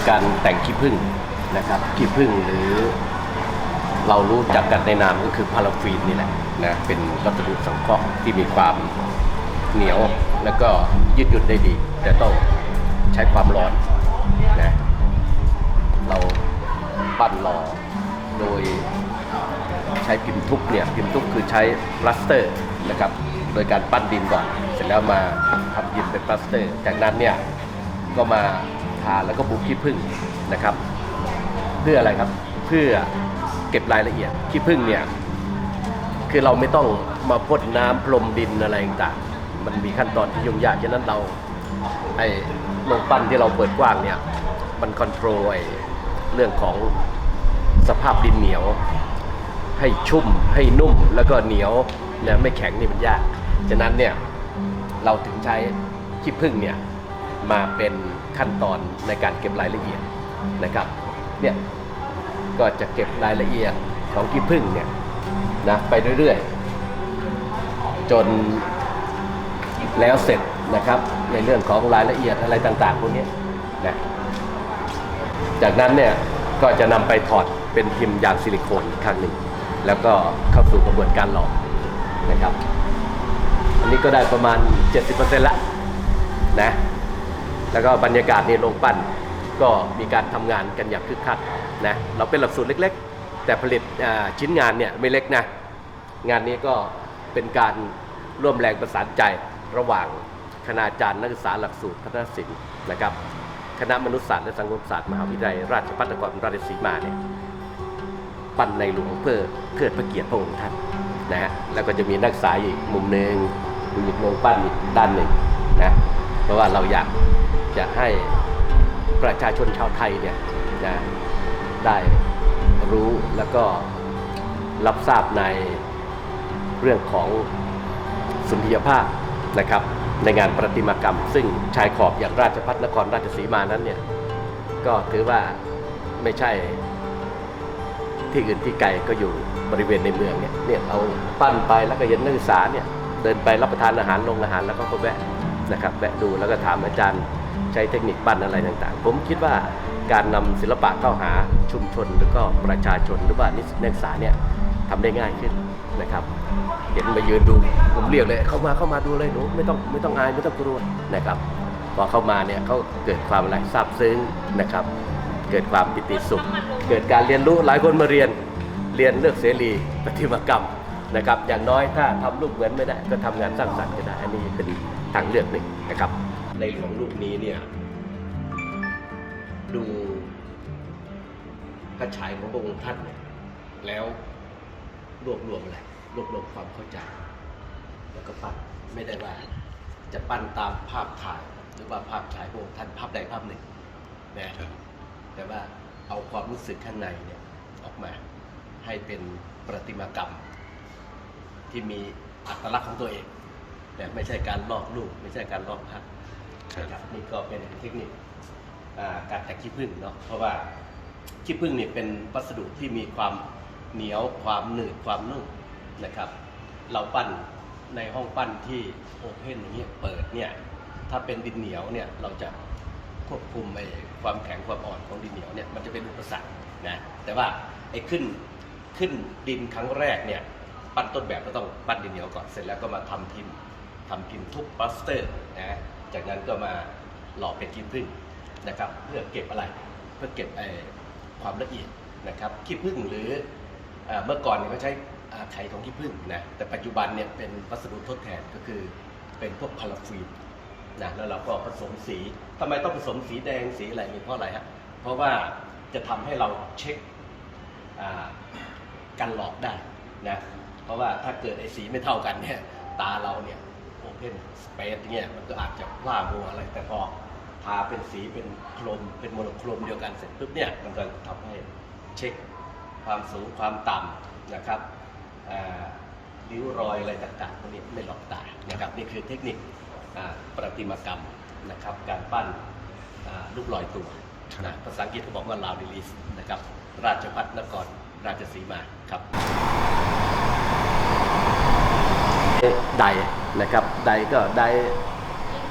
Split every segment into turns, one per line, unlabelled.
คือการแต่งขี้ผึ้งนะครับขี้ผึ้งหรือ เรารู้จักกันในนามก็คือพาราฟีนนี่แหละนะเป็นวัสดุสังเคราะห์ที่มีความเหนียวแล้วก็ยืดหยุ่นได้ดี แต่ต้องใช้ความร้อนนะเราปั้นหล่อโดยใช้พิมพ์ทุบเนี่ยพิมพ์ทุบคือใช้พลาสเตอร์นะครับโดยการปั้นดินก่อน เสร็จแล้วมาทำดินเป็นพลาสเตอร์ จากนั้นเนี่ยก็มาาแล้วก็บุกขี้ผึ้งนะครับ เพื่ออะไรครับ เพื่อเก็บรายละเอียดขี้ผึ้งเนี่ยคือเราไม่ต้องมาพ่นน้ำพรมดินอะไรต่างมันมีขั้นตอนที่ยุ่งยากฉะนั้นเราไอ้โรงปั้นที่เราเปิดกว้างเนี่ยมันคอนโทรลอ้เรื่องของสภาพดินเหนียว ให้ชุ่มให้นุ่มแล้วก็เหนียวเนี่ยไม่แข็งนี่มันยาก ฉะนั้นเนี่ยเราถึงใช้ขี้ผึ้งเนี่ย มาเป็นขั้นตอนในการเก็บรายละเอียดนะครับเนี่ยก็จะเก็บรายละเอียดของขี้ผึ้งเนี่ยนะไปเรื่อยๆ จนแล้วเสร็จนะครับในเรื่องของรายละเอียดอะไรต่างๆพวกนี้นะจากนั้นเนี่ยก็จะนำไปถอดเป็นพิมพ์ยางซิลิโคนอีกครั้งหนึ่ง แล้วก็เข้าสู่กระบวนการหล่อนะครับ อันนี้ก็ได้ประมาณ 70%ละนะ แล้วก็บรรยากาศในโรงปั้นก็มีการทำงานกันอย่างคึกคักนะเราเป็นหลักสูตรเล็ก ๆ แต่ผลิตชิ้นงานเนี่ยไม่เล็กนะงานนี้ก็เป็นการร่วมแรงประสานใจระหว่างคณาจารย์นักศึกษาหลักสูตรพัฒนศิลป์นะครับคณะมนุษยศาสตร์และสังคมศาสตร์มหาวิทยาลัยราชภัฏนครราชสีมาเนี่ยปั้นในหลวงเพื่อเทิดพระเกียรติพระองค์ท่านนะฮะแล้วก็จะมีนักศึกษาอีกมุมหนึ่งอยู่อีกโรงปั้นอีกด้านหนึ่งนะเพราะว่าเราอยาก จะให้ประชาชนชาวไทยเนี่ยนะได้รู้แล้วก็รับทราบในเรื่องของสุนทรียภาพนะครับ ในงานประติมากรรม ซึ่งชายขอบอย่างราชพัฒนครราชสีมานั้นเนี่ยก็ถือว่าไม่ใช่ที่อื่นที่ไกลก็อยู่บริเวณในเมืองเนี่ยเนี่ยเราปั้นไปแล้วก็เห็นนักศึกษาเนี่ยเดินไปรับประทานอาหารลงอาหารแล้วก็ก็แวะนะครับแวะดูแล้วก็ถามอาจารย์ ใช้เทคนิคปั้นอะไรต่างๆ ผมคิดว่าการนำศิลปะเข้าหาชุมชนหรือก็ประชาชนหรือว่านิสิตนักศึกษาเนี่ยทำได้ง่ายขึ้นนะครับ เห็นมายืนดูผมเรียกเลยเข้ามาเข้ามาดูเลยหนูไม่ต้องไม่ต้องอายไม่ต้องกลัวนะครับพอเข้ามาเนี่ยเขาเกิดความอะไรซาบซึ้งนะครับ เกิดความปิติสุข เกิดการเรียนรู้หลายคนมาเรียนเรียนเลือกเสรีประติมากรรมนะครับอย่างน้อยถ้าทำรูปเหมือนไม่ได้ก็ทำงานสร้างสรรค์ก็ได้อันนี้เป็นทางเลือกหนึ่งนะครับ ในหลวงรูปนี้เนี่ย ดูพระฉายของพระองค์ท่านเนี่ยแล้วรวบรวมอะไรรวบรวมความเข้าใจ แล้วก็ปั้นไม่ได้ว่า จะปั้นตามภาพถ่าย หรือว่าภาพฉายพระองค์ท่านภาพใดภาพหนึ่งนะแต่ว่าเอาความรู้สึกข้างในเนี่ยออกมาให้เป็นประติมากรรม ที่มีอัตลักษณ์ของตัวเอง แต่ไม่ใช่การลอกรูปไม่ใช่การลอกภาพ
ครับ
นะครับนี่ก็เป็นเทคนิคการแต่ขี้ผึ้งเนาะเพราะว่าขี้ผึ้งเนี่ยเป็นวัสดุที่มีความเหนียวความหนืดความนุ่มนะครับ เราปั้นในห้องปั้นที่โอเพนอย่างเงี้ยเปิดเนี่ยถ้าเป็นดินเหนียวเนี่ยเราจะควบคุมไอ้ความแข็งความอ่อนของดินเหนียวเนี่ยมันจะเป็นอุปสรรคนะแต่ว่าไอ้ขึ้นขึ้นดินครั้งแรกเนี่ยปั้นต้นแบบก็ต้องปั้นดินเหนียวก่อนเสร็จแล้วก็มาทำพิมพ์ทำพิมพ์ทุบปลาสเตอร์นะ จากนั้นก็มาหล่อเป็นขี้ผึ้งนะครับเพื่อเก็บอะไรเพื่อเก็บความละเอียดนะครับขี้ผึ้งหรือเมื่อก่อนเนี่ยเขาใช้ไข่ของขี้ผึ้งนะแต่ปัจจุบันเนี่ยเป็นวัสดุทดแทนก็คือเป็นพวกพาราฟีนนะแล้วเราก็ผสมสีทำไมต้องผสมสีแดงสีอะไรนี่เพราะอะไรฮะเพราะว่าจะทำให้เราเช็คการหลอกได้นะเพราะว่าถ้าเกิดไอ้สีไม่เท่ากันเนี่ยตาเราเนี่ย โอเพนสเปซเนี่ยมันก็อาจจะพล่ามัวอะไรแต่พอทาเป็นสีเป็นโครมเป็นโมโนโครมเดียวกันเสร็จปุ๊บเนี่ยมันก็ทำให้เช็คความสูงความต่ำนะครับอ่าริ้วรอยอะไรต่างๆพวกนี้ไม่หลอกตานะครับนี่คือเทคนิคอ่าประติมากรรมนะครับการปั้นอ่ารูปลอยตัวนะภาษาอังกฤษเขาบอกว่าลาวดิลิสนะครับราชพัฒนครราชสีมาครับได นะครับไดก็ได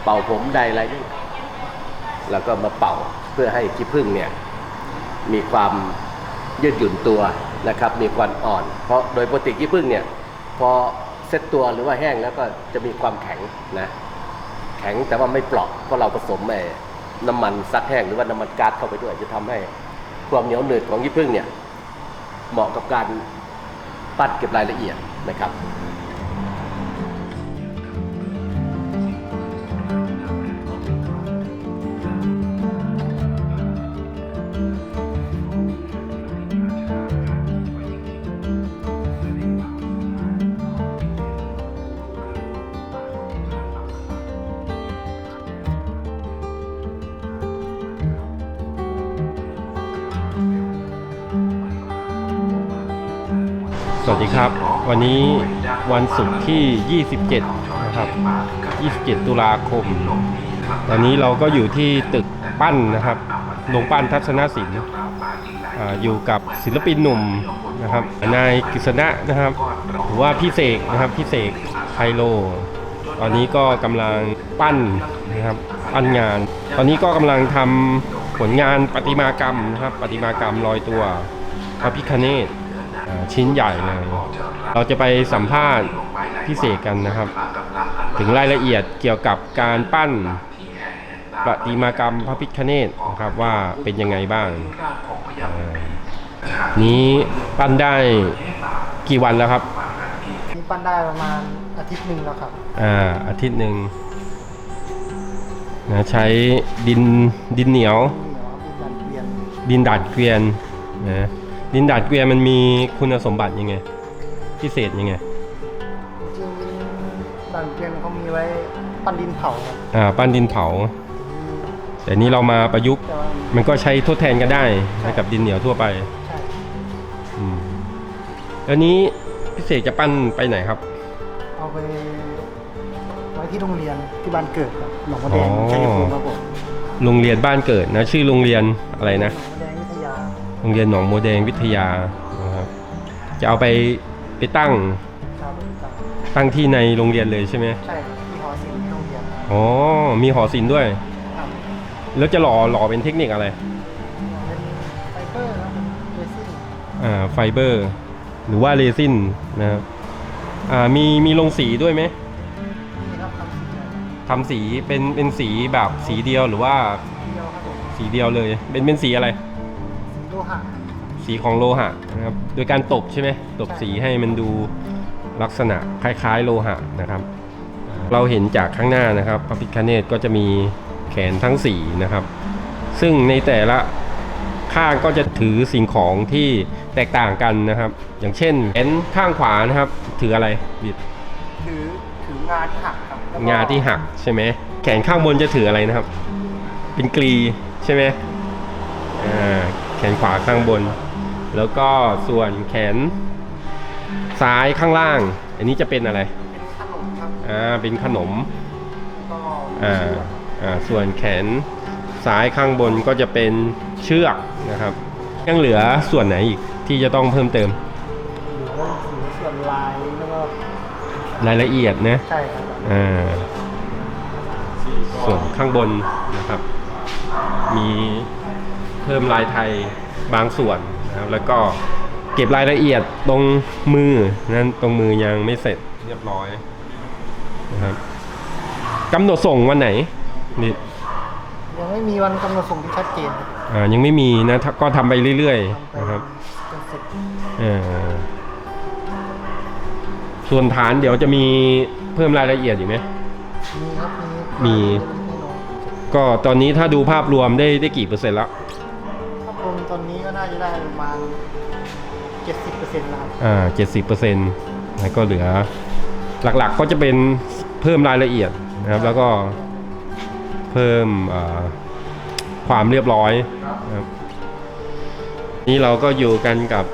เป่าผมไดอะไรนี่แล้วก็มาเป่าเพื่อให้ขี้ผึ้งเนี่ยมีความยืดหยุ่นตัวนะครับ มีความอ่อน เพราะโดยปกติขี้ผึ้งเนี่ยพอเซ็ตตัวหรือว่าแห้งแล้วก็จะมีความแข็งนะแข็งแต่ว่าไม่เปราะเพราะเราผสมไอ้น้ำมันซักแห้งหรือว่าน้ำมันก๊าซเข้าไปด้วย จะทำให้ความเหนียวหนืดของยี่พึ่งเนี่ยเหมาะกับการปั้นเก็บรายละเอียดนะครับ
วัสดีครับ วันนี้วันศุกร์ที่ 27 นะครับ 27 ตุลาคม ตอนนี้เราก็อยู่ที่ตึกปั้นนะครับโรงปั้นทัศนศิลป์อยู่กับศิลปินหนุ่มนะครับ นายกฤษณะนะครับ หรือว่าพี่เสกนะครับ พี่เสกไฮโล ตอนนี้ก็กำลังปั้นนะครับ ปั้นงาน ตอนนี้ก็กำลังทำผลงานประติมากรรมนะครับประติมากรรมลอยตัวพระพิคเนต ชิ้นใหญ่เลย เราจะไปสัมภาษณ์พี่เสกกันนะครับ ถึงรายละเอียดเกี่ยวกับการปั้นประติมากรรมพระพิคเนตนะครับว่าเป็นยังไงบ้างอ่านี้ปั้นได้กี่วันแล้วครับ
นี่ปั้นได้ประมาณอาทิตย์หนึ่งแล้วครับ
อ่าอาทิตย์หนึ่งนะใช้ดินดินเหนียว
เหนียวมีการเปลี่ยน
ดินดาดเกวียนนะ ดินดาดเกวียนมันมีคุณสมบัติยังไง พิเศษยังไง
จริงๆดันเปลี่ยนเขามีไว้ปั้นดินเผาครับ
อ่าปั้นดินเผา แต่นี้เรามาประยุกต์
แต่ว่า
มันก็ใช้ทดแทนกันได้ให้กับดินเหนียวทั่วไป
ใช่
อืมแล้วนี้พิเศษจะปั้นไปไหนครับ
เอาไปไว้ที่โรงเรียนที่บ้านเกิดครับหนองมะแดง
อ๋อ
ชัยภูมิครับผม
โรงเรียนบ้านเกิดนะ ชื่อโรงเรียนอะไรนะ โรงเรียนหนองโมแดงวิทยานะครับจะเอาไปไปตั้ง
ครับ
ตั้งที่ในโรงเรียนเลยใช่ไหม
ใช่ครับที่หอศิลป์ที่โรงเรียนครับ
อ๋อมีหอศิลป์ด้วย
ครับ
แล้วจะหล่อหล่อเป็นเทคนิคอะไร
เป็นไฟเบอร์ครับเรซิน
อ่าไฟเบอร์ หรือว่าเรซินนะครับอ่ามีมีลงสีด้วยไหม
นี่ครับทำสีเดียว
ทำสีเป็นเป็นสีแบบสีเดียวหรือว่า
เดียวครับผม
สีเดียวเลย เป็นเป็นสีอะไร
สีโล หะ
สีของโลหะนะครับ โดยการตบใช่ไหมตบสีให้มันดูลักษณะคล้ายๆ โลหะนะครับ เราเห็นจากข้างหน้านะครับพระพิฆเนศก็จะมีแขนทั้งสีนะครับ ซึ่งในแต่ละข้างก็จะถือสิ่งของที่แตกต่างกันนะครับ อย่างเช่นแขนข้างขวานะครับ ถืออะไรบิด
ถือถืองาที่หักครับแล้ว
งาที่หักใช่ไหมแขนข้างบนจะถืออะไรนะครับ เป็นกรีใช่ไหมอ่า แขนขวาข้างบน แล้วก็ส่วนแขนซ้ายข้างล่าง อันนี้จะเป็นอะไร
เป็นขนมครับ
อ่า เป็นขนม
ก็
อ่า อ่า ส่วนแขนซ้ายข้างบนก็จะเป็นเชือกนะครับ ยังเหลือส่วนไหนอีกที่จะต้องเพิ่มเติม
หรือว่าหรือส่วนลายแล้วก็
รายละเอียดนะ
ใช่ครับ
อ่า ส่วนข้างบนนะครับ มีเพิ่มลายไทยบางส่วนนะครับ แล้วก็เก็บรายละเอียดตรงมือนั้นตรงมือยังไม่เสร็จเรียบร้อยนะครับกำหนดส่งวันไหนนี่
ยังไม่มีวันกำหนดส่งที่ชัดเจนครับ
อ่ายังไม่มีนะถ้าก็ทำไปเรื่อย
ทำไป
ๆนะครับ
จนเสร็จ
เอ่อส่วนฐานเดี๋ยวจะมีเพิ่มรายละเอียดอีกไหม
มีครับ
มี
มีแน่นอน
ก็ตอนนี้ถ้าดูภาพรวมได้ได้กี่เปอร์เซ็นต์แล้ว
ถ้า คงตอนนี้ก็น่าจะได้ประมาณ70%แล้วครับ
อ่าเจ็ดสิบเปอร์เซ็นต์แล้วก็เหลือ หลักๆก็จะเป็นเพิ่มรายละเอียดนะครับ แล้วก็เพิ่มอ่าความเรียบร้อยนะครับ นี่เราก็อยู่กันกับ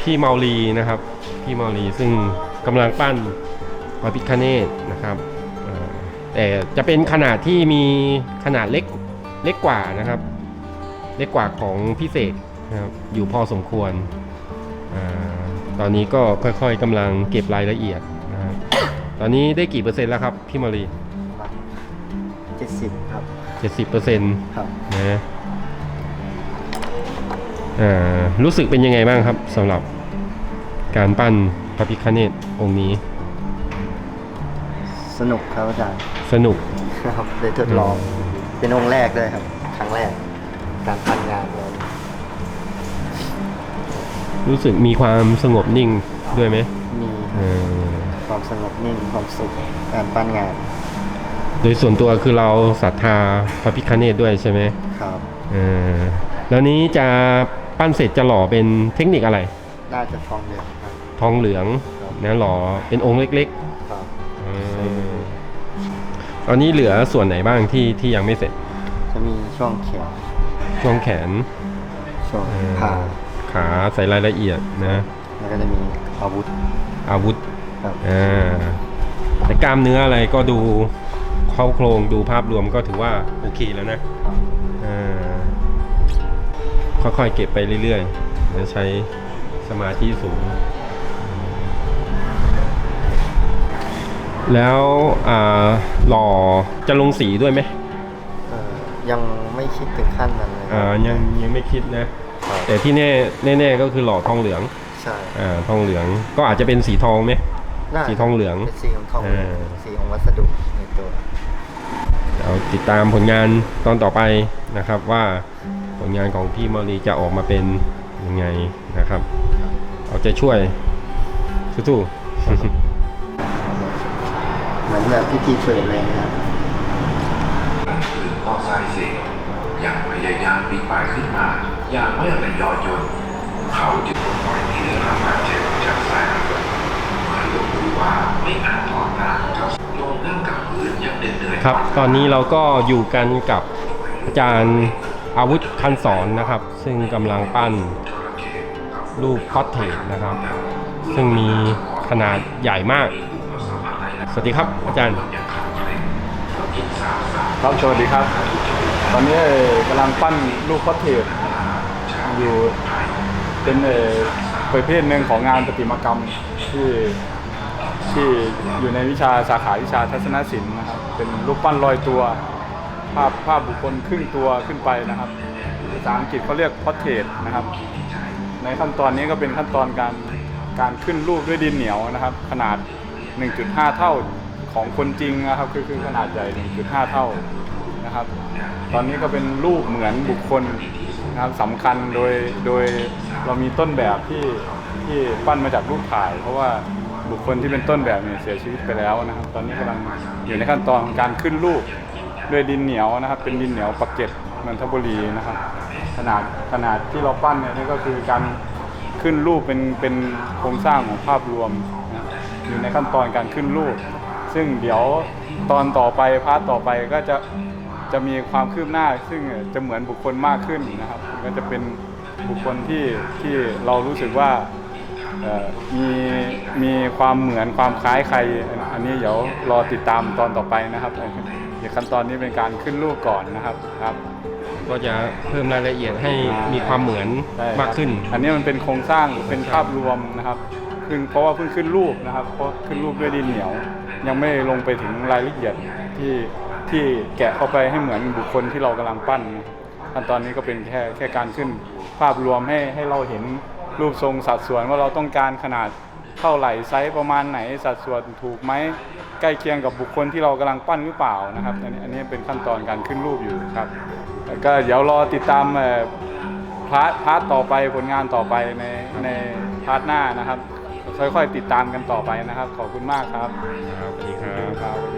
พี่เมาลีนะครับ พี่เมาลีซึ่งกำลังปั้นพระพิฆเนศนะครับอ่าแต่จะเป็นขนาดที่มีขนาดเล็กเล็กกว่านะครับ เล็กกว่าของพี่เสกนะครับอยู่พอสมควรอาตอนนี้ก็ค่อยๆกำลังเก็บรายละเอียดนะครับตอนนี้ได้กี่เปอร์เซ็นต์แล้วครับพี่มารี
70ครับ
เจ็ดสิบเปอร์เซ็นต์
ครับ
นะอ่ารู้สึกเป็นยังไงบ้างครับสำหรับการปั้นพระพิฆเนศองค์นี้
สนุกครับอาจารย์
สนุก
ครับได้ทดลองเป็นองค์แรกด้วยครับ ครั้งแรก การปั้นงานเลย
รู้สึกมีความสงบนิ่งด้วยไหม
มี
เออ
ความสงบนิ่งความสุขการปั้นงาน
โดยส่วนตัวคือเราศรัทธาพระพิฆเนศด้วยใช่ไหม
ครับ
เออแล้วนี้จะปั้นเสร็จจะหล่อเป็นเทคนิคอะไร
น่าจะทองเหลืองครับ
ทองเหลือง
ครับ
นะหล่อเป็นองค์เล็ก
ครับ
ๆเออตอนนี้เหลือส่วนไหนบ้างที่ที่ยังไม่เสร็จ
จะมีช่วงแขน
ช่วงแขน
ช่วง
เออ
ขา
ขาใส่รายละเอียดนะ
แล้วก็จะมีอาวุธ
อาวุธ
ครับ
อ่าแต่กล้ามเนื้ออะไรก็ดูเข้าโครงดูภาพรวมก็ถือว่าโอเคแล้วนะอ่าค่อยๆเก็บไปเรื่อยๆเดี๋ยวใช้สมาธิสูง แล้วอ่าหล่อจะลงสีด้วยไหม
เอ่อยังไม่คิดถึงขั้นนั้นเลย
อ่ายังยังไม่คิดนะแต่ที่แน่แน่ๆก็คือหล่อทองเหลือง
ใช่
อ่าทองเหลืองก็อาจจะเป็นสีทองไหม
น่า
สีทองเหลือง
เป็นสีของทอง
อ่า
สีของวัสดุในตัว
เราติดตามผลงานตอนต่อไปนะครับว่าผลงานของพี่มารีจะออกมาเป็นยังไงนะครับ เอาใจช่วยสู้
เหมือนแบบพิธีเปิดเลยนะครับ
คือข้อไส้เสีย อย่างพยายามปีนป่ายขึ้นมา อย่างไม่ระยอยนเขาจึงปล่อยที่ได้รับบาดเจ็บจากสายระเบิดเมื่อหลวงรู้ว่าไม่อาจถอนร่างเขาลงนั่งกับพื้นอย่างเหน็ดเหนื่อย
ๆครับ ตอนนี้เราก็อยู่กันกับอาจารย์อาวุธคันสอนนะครับ ซึ่งกำลังปั้นรูปพอตเทรตนะครับ ซึ่งมีขนาดใหญ่มาก สวัสดีครับอาจารย์
ครับสวัสดีครับ ตอนนี้กำลังปั้นรูปพอร์เทรตอยู่เป็นเอประเภทหนึ่งของงานประติมากรรมที่ที่อยู่ในวิชาสาขาวิชาทัศนศิลป์นะครับ เป็นรูปปั้นลอยตัว ภาพภาพบุคคลครึ่งตัวขึ้นไปนะครับภาษาอังกฤษเขาเรียกพอร์เทรตนะครับ ในขั้นตอนนี้ก็เป็นขั้นตอนการการขึ้นรูปด้วยดินเหนียวนะครับ ขนาด 1.5 เท่าของคนจริงนะครับ คือคือขนาดใหญ่ 1.5 เท่า นะครับ ตอนนี้ก็เป็นรูปเหมือนบุคคลนะครับสำคัญโดยโดยเรามีต้นแบบที่ที่ปั้นมาจากรูปถ่าย เพราะว่าบุคคลที่เป็นต้นแบบเนี่ยเสียชีวิตไปแล้วนะครับ ตอนนี้กำลังอยู่ในขั้นตอนของการขึ้นรูปด้วยดินเหนียวนะครับ เป็นดินเหนียวปักเกร็ดนนทบุรีนะครับ ขนาดขนาดที่เราปั้นเนี่ยนี่ก็คือการขึ้นรูปเป็นเป็นโครงสร้างของภาพรวมนะอยู่ในขั้นตอนการขึ้นรูป ซึ่งเดี๋ยวตอนต่อไปพาร์ทต่อไปก็จะ จะมีความคืบหน้า ซึ่งจะเหมือนบุคคลมากขึ้นนะครับ ก็จะเป็นบุคคลที่ที่เรารู้สึกว่าเอ่อมีมีความเหมือนความคล้ายใคร อันนี้เดี๋ยวรอติดตามตอนต่อไปนะครับเดี๋ยวขั้นตอนนี้เป็นการขึ้นรูปก่อนนะครับครับ
ก็จะเพิ่มรายละเอียดให้มีความเหมือน
ใช่ครับ
มากขึ้น
อันนี้มันเป็นโครงสร้างเป็นภาพรวมนะครับเพิ่งเพราะว่าเพิ่งขึ้นรูปนะครับเพราะขึ้นรูปด้วยดินเหนียว ยังไม่ลงไปถึงรายละเอียดที่ ที่แกะเข้าไปให้เหมือนบุคคลที่เรากำลังปั้นขั้นตอนนี้ก็เป็นแค่แค่การขึ้นภาพรวมให้ให้เราเห็นรูปทรงสัดส่วนว่าเราต้องการขนาดเท่าไหร่ไซส์ประมาณไหนสัดส่วนถูกไหมใกล้เคียงกับบุคคลที่เรากำลังปั้นหรือเปล่านะครับอันนี้อันนี้เป็นขั้นตอนการขึ้นรูปอยู่ครับก็เดี๋ยวรอติดตามพาร์ทพาร์ทต่อไปผลงานต่อไปในในพาร์ทหน้านะครับ ค่อยๆติดตามกันต่อไปนะครับ ขอบคุณมากครับ
ครับสวัสดีครับ
ครับสวัสดีครับ